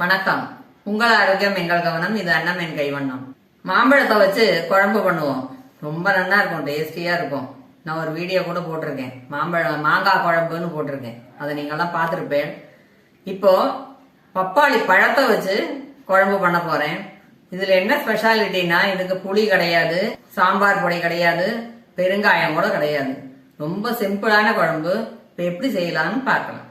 வணக்கம். உங்கள் ஆரோக்கியம் எங்கள் கவனம் இது அன்னம் என் கைவண்ணம். மாம்பழத்தை வச்சு குழம்பு பண்ணுவோம். ரொம்ப நல்லா இருக்கும் டேஸ்டியா இருக்கும். நான் ஒரு வீடியோ கூட போட்டிருக்கேன். மாம்பழம் மாங்காய் குழம்புன்னு போட்டிருக்கேன். அதை நீங்கள்லாம் பார்த்துருப்பேன். இப்போ பப்பாளி பழத்தை வச்சு குழம்பு பண்ண போறேன். இதுல என்ன ஸ்பெஷாலிட்டினா இதுக்கு புளி கிடையாது சாம்பார் பொடி கிடையாது பெருங்காயம் கூட கிடையாது. ரொம்ப சிம்பிளான குழம்பு. இப்போ எப்படி செய்யலாம்னு பார்க்கலாம்.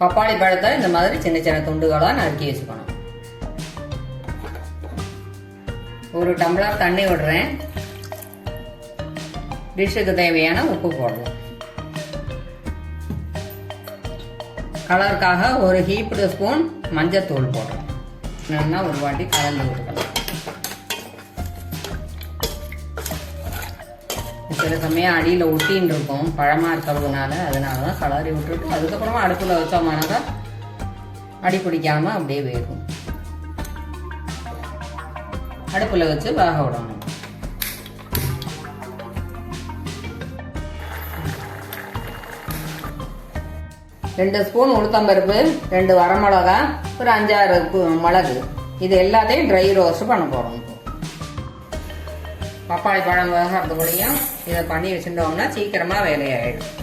பப்பாளி பழத்தை இந்த மாதிரி சின்ன சின்ன துண்டுகளாக நறுக்கி வச்சுக்கணும். ஒரு டம்ளர் தண்ணி விடுறேன். டிஷ்ஷுக்கு தேவையான உப்பு போடலாம் கலருக்காக ஒரு ஹீப்டு ஸ்பூன் மஞ்சத்தூள் போடுறோம் நல்லா ஒரு வாட்டி கலந்து விட்டுக்கலாம். சில சமயம் அடியில் ஒட்டின்னு இருக்கும். பழமாக இருக்கிறதுனால அதனால தான் கலரி விட்டுட்டு அதுக்கப்புறமா அடுப்பில் வச்சோம்னாக்கா அடி பிடிக்காம அப்படியே வேகும். அடுப்பில் வச்சு வேக விடணும். ரெண்டு ஸ்பூன் உளுத்தம்பருப்பு ரெண்டு வரமிளகா ஒரு அஞ்சாறு மிளகு. இது எல்லாத்தையும் ட்ரை ரோஸ்ட் பண்ண போகிறோம் இப்போ. பப்பாளி பழம் வேகிறதுக்குள்ளேயும் இதை பண்ணி வச்சுட்டோம்னா சீக்கிரமாக வேலையாயிடும்.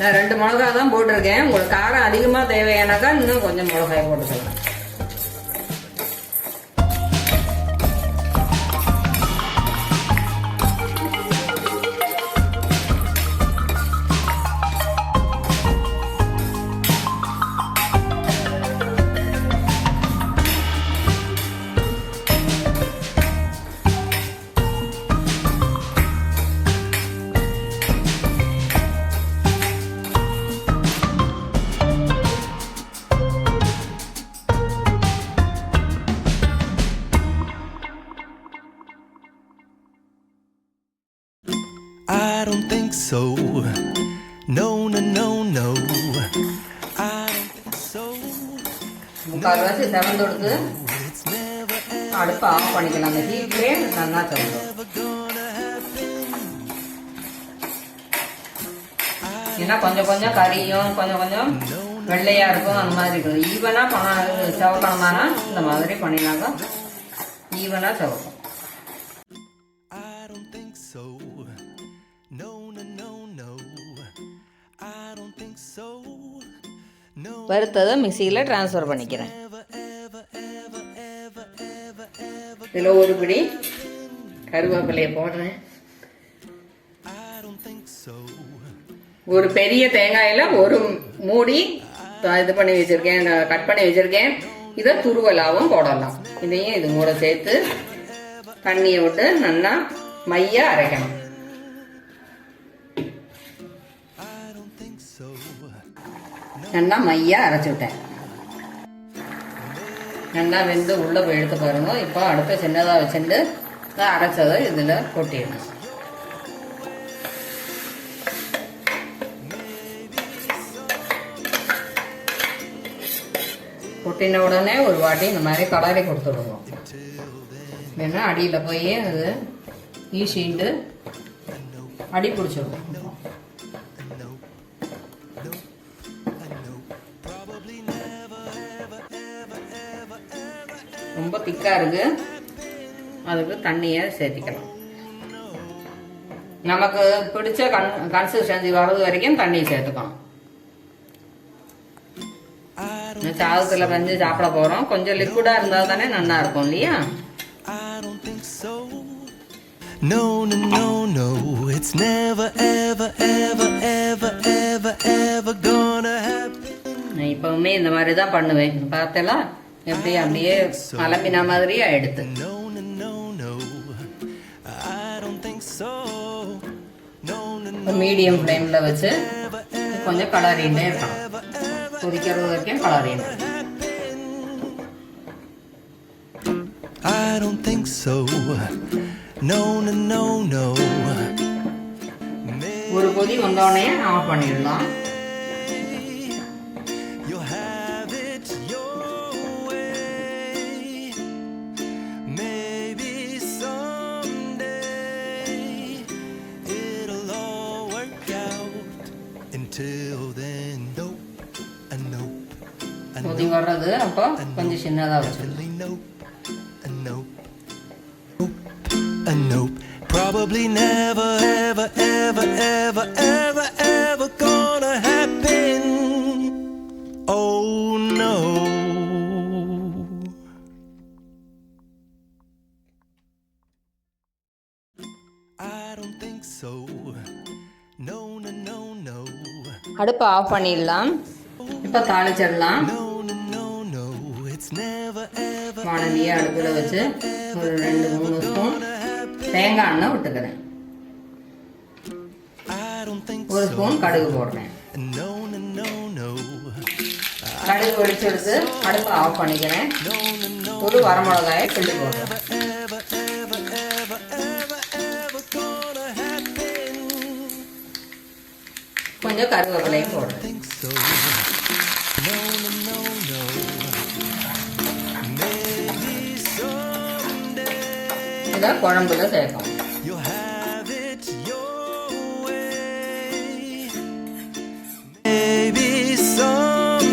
நான் ரெண்டு மிளகா தான் போட்டிருக்கேன். உங்களுக்கு காரம் அதிகமாக தேவையானாக்கா இன்னும் கொஞ்சம் மிளகாய் போட்டுக்கலாம். I don't think so. No, no, no, no. I don't think so. முக்கால்வாசி செவந்து கொடுத்து It's never ever அடுப்பை ஆஃப் பண்ணிக்கலாம் அந்த ஹீட்லேயே நல்லா செவந்துடும் gonna happen. ஏன்னா கொஞ்சம் கொஞ்சம் கறியும் கொஞ்சம் கொஞ்சம் வெள்ளையா இருக்கும் அந்த மாதிரி இருக்கும் ஈவனா பண்ண செவக்கணுமானா இந்த மாதிரி பண்ணினாக்கா ஈவனா செவக்கும் வறுத்ததை மிக்சியில் ட்ரான்ஸ்ஃபர் பண்ணிக்கிறேன். இதில் ஒரு பிடி கருவேப்பிலையை போடுறேன். ஒரு பெரிய தேங்காயில் ஒரு மூடி இது பண்ணி வச்சுருக்கேன் கட் பண்ணி வச்சுருக்கேன். இதை துருவலாகவும் போடலாம். இதையும் இது கூட சேர்த்து தண்ணியை விட்டு நல்லா மையாக அரைக்கணும். நல்லா மையா அரைச்சி விட்டேன். நல்லா வெந்து உள்ளே போய் எடுத்து பாருங்க. இப்போ அடுப்பை சின்னதாக வச்சுட்டு இதை அரைச்சதை இதில் கொட்டிடணும். கொட்டின உடனே ஒரு வாட்டி இந்த மாதிரி கலரி கொடுத்துடுவோம் ஏன்னா அடியில் போய் அது ஈசின்ட்டு அடி பிடிச்சிடுவோம் ரொம்ப திக்காக இருக்கு அதுக்கு தண்ணியை சேர்த்திக்கலாம் நமக்கு பிடிச்ச கன் கன்சிஸ்டன்சி வர்றது வரைக்கும் தண்ணி சேர்த்துக்கணும் சாதத்தில் வந்து சாப்பிட போகிறோம் கொஞ்சம் லிக்விடாக இருந்தால் தானே நல்லா இருக்கும் இல்லையா. No, no, no, no. It's never, ever, ever, ever, ever, ever gonna happen. இப்பவுமே இந்த மாதிரி தான் பண்ணுவேன் பார்த்தல எப்படி அப்படியே அலம்பின மாதிரி no. மீடியம் ஃப்ளேமில் வச்சு கொஞ்சம் கலரிண்டே இருக்கணும் கொதிக்கிறது வரைக்கும் கலரிண்டு I don't think so. No, no, no, no. ஒரு கொதி வந்தோடனே ஆஃப் பண்ணிடலாம் Until then, nope, I know, ஒதுங்கி வர்றது அப்போ கொஞ்சம் சின்னதாக வச்சு Probably never, ever, ever, ever, ever, ever gonna happen. Oh no. I don't think so. அடுப்பை ஆஃப் பண்ணிடலாம். இப்போ தாளிச்சிடலாம். வானலியை அடுப்பில் வச்சு ஒரு ரெண்டு மூணு ஸ்பூன் தேங்காய் எண்ணெய் விட்டுக்கிறேன். ஒரு. ஸ்பூன் கடுகு போடுறேன். கடுகு வெடிச்செடுத்து அடுப்பை ஆஃப் பண்ணிக்கிறேன். ஒரு வரமிளகாயை கிள்ளி போடுறேன்.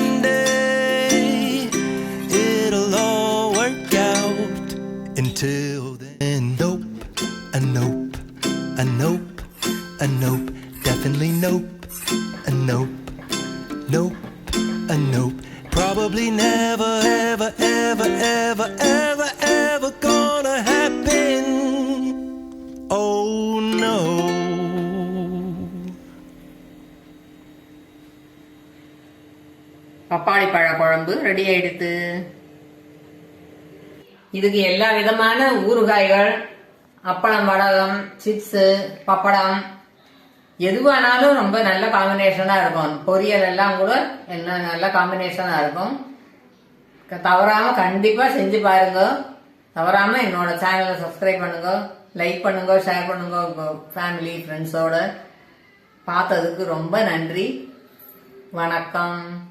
Someday it'll all work out. Until then, nope, a nope, a nope, a nope, definitely nope, ever, ever, gonna happen. Oh no. பப்பாளி பழ குழம்பு ரெடி ஆயிடுத்து இதுக்கு எல்லா விதமான ஊறுகாய்கள் அப்பளம் வடகம் சிப்ஸு பப்படம் எதுவானாலும் ரொம்ப நல்ல காம்பினேஷனாக இருக்கும் பொரியல் எல்லாம் கூட என்ன நல்ல காம்பினேஷனாக இருக்கும் தவறாமல் தவறாம கண்டிப்பாக செஞ்சு பாருங்க. தவறாம என்னோட சேனலை சப்ஸ்கிரைப் பண்ணுங்க. லைக் பண்ணுங்க ஷேர் பண்ணுங்க ஃபேமிலி ஃப்ரெண்ட்ஸோட பார்த்ததுக்கு ரொம்ப நன்றி. வணக்கம்.